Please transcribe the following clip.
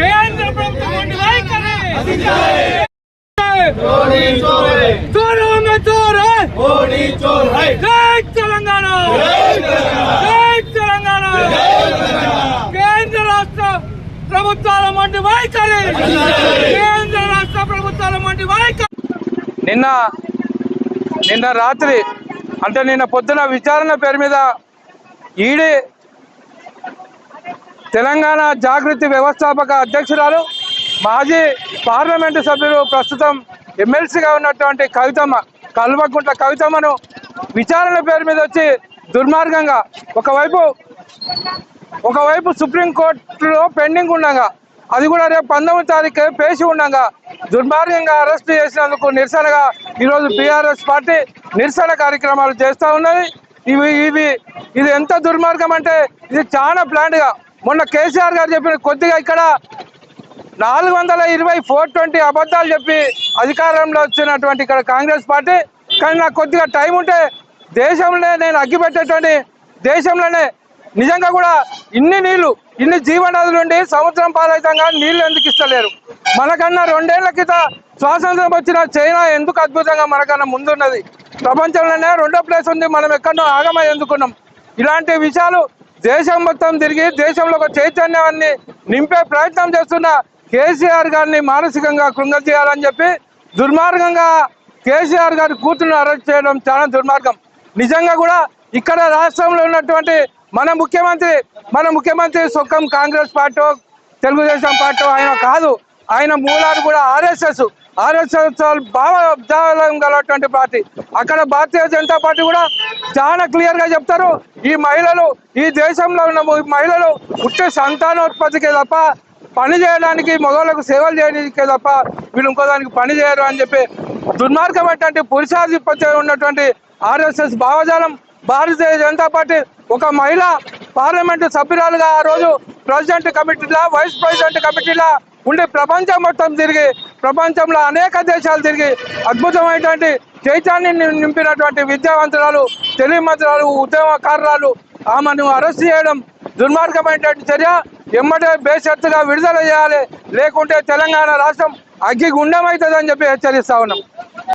కేంద్ర ప్రభుత్వం తెలంగాణ. తెలంగాణ. కేంద్ర రాష్ట్ర ప్రభుత్వాల వంటి వైఖరి. కేంద్ర రాష్ట్ర ప్రభుత్వాల వంటి వైఖరి. నిన్న నిన్న రాత్రి అంటే నిన్న పొద్దున విచారణ పేరు మీద ఈడీ తెలంగాణ జాగృతి వ్యవస్థాపక అధ్యక్షురాలు మాజీ పార్లమెంటు సభ్యులు ప్రస్తుతం ఎమ్మెల్సీగా ఉన్నటువంటి కవితమ్మ కల్వకుంట్ల కవితమ్మను విచారణ పేరు మీద వచ్చి దుర్మార్గంగా ఒకవైపు ఒకవైపు సుప్రీంకోర్టులో పెండింగ్ ఉండగా అది కూడా రేపు పంతొమ్మిది తారీఖు పేసి ఉండగా దుర్మార్గంగా అరెస్ట్ చేసినందుకు నిరసనగా ఈరోజు బీఆర్ఎస్ పార్టీ నిరసన కార్యక్రమాలు చేస్తూ ఉన్నది. ఇవి ఇవి ఇది ఎంత దుర్మార్గం అంటే ఇది చాలా ప్లాన్గా మొన్న కేసీఆర్ గారు చెప్పిన కొద్దిగా ఇక్కడ నాలుగు వందల ఇరవై ఫోర్ ట్వంటీ అబద్ధాలు చెప్పి అధికారంలో వచ్చినటువంటి ఇక్కడ కాంగ్రెస్ పార్టీ కానీ నాకు కొద్దిగా టైం ఉంటే దేశంలోనే నేను అగ్గిపెట్టేటువంటి దేశంలోనే నిజంగా కూడా ఇన్ని నీళ్ళు ఇన్ని జీవనదులు నుండి సముద్రం పాలైతంగా నీళ్ళు ఎందుకు ఇస్తలేరు? మనకన్నా రెండేళ్ళ క్రితం స్వాతంత్రం వచ్చిన చైనా ఎందుకు అద్భుతంగా మనకన్నా ముందున్నది? ప్రపంచంలోనే రెండో ప్లేస్ ఉంది మనం ఎక్కడో ఆగమై ఎందుకున్నాం? ఇలాంటి విషయాలు దేశం మొత్తం తిరిగి దేశంలో ఒక చైతన్యాన్ని నింపే ప్రయత్నం చేస్తున్న కేసీఆర్ గారిని మానసికంగా కృంగతీయాలని చెప్పి దుర్మార్గంగా కేసీఆర్ గారి కూతురుని అరెస్ట్ చేయడం చాలా దుర్మార్గం. నిజంగా కూడా ఇక్కడ రాష్ట్రంలో ఉన్నటువంటి మన ముఖ్యమంత్రి మన ముఖ్యమంత్రి సొక్కం కాంగ్రెస్ పార్టీ తెలుగుదేశం పార్టీ ఆయన కాదు. ఆయన మూలాలు కూడా ఆర్ఎస్ఎస్ ఆర్ఎస్ఎస్ భావజాలం గలటువంటి పార్టీ. అక్కడ భారతీయ జనతా పార్టీ కూడా చాలా క్లియర్గా చెప్తారు ఈ మహిళలు ఈ దేశంలో ఉన్న మహిళలు పుట్టే సంతానోత్పత్తికి తప్ప పని చేయడానికి మగవాళ్ళకు సేవలు చేయడానికే తప్ప వీళ్ళు ఇంకోదానికి పని చేయరు అని చెప్పి దుర్మార్గమైనటువంటి పురుషాధిపత్యం ఉన్నటువంటి ఆర్ఎస్ఎస్ భావజాలం భారతీయ జనతా పార్టీ ఒక మహిళ పార్లమెంటు సభ్యురాలుగా ఆ రోజు ప్రెసిడెంట్ కమిటీలా వైస్ ప్రెసిడెంట్ కమిటీలా ఉండి ప్రపంచం మొత్తం తిరిగి ప్రపంచంలో అనేక దేశాలు తిరిగి అద్భుతమైనటువంటి చైతన్యం నింపినటువంటి విద్యావంతురాలు తెలివిమంతురాలు ఉద్యమకారురాలు ఆమెను అరెస్ట్ చేయడం దుర్మార్గమైనటువంటి చర్య. ఎమ్మటే బేషరతుగా విడుదల చేయాలి. లేకుంటే తెలంగాణ రాష్ట్రం అగ్గి గుండెమవుతుందని చెప్పి హెచ్చరిస్తా ఉన్నాం.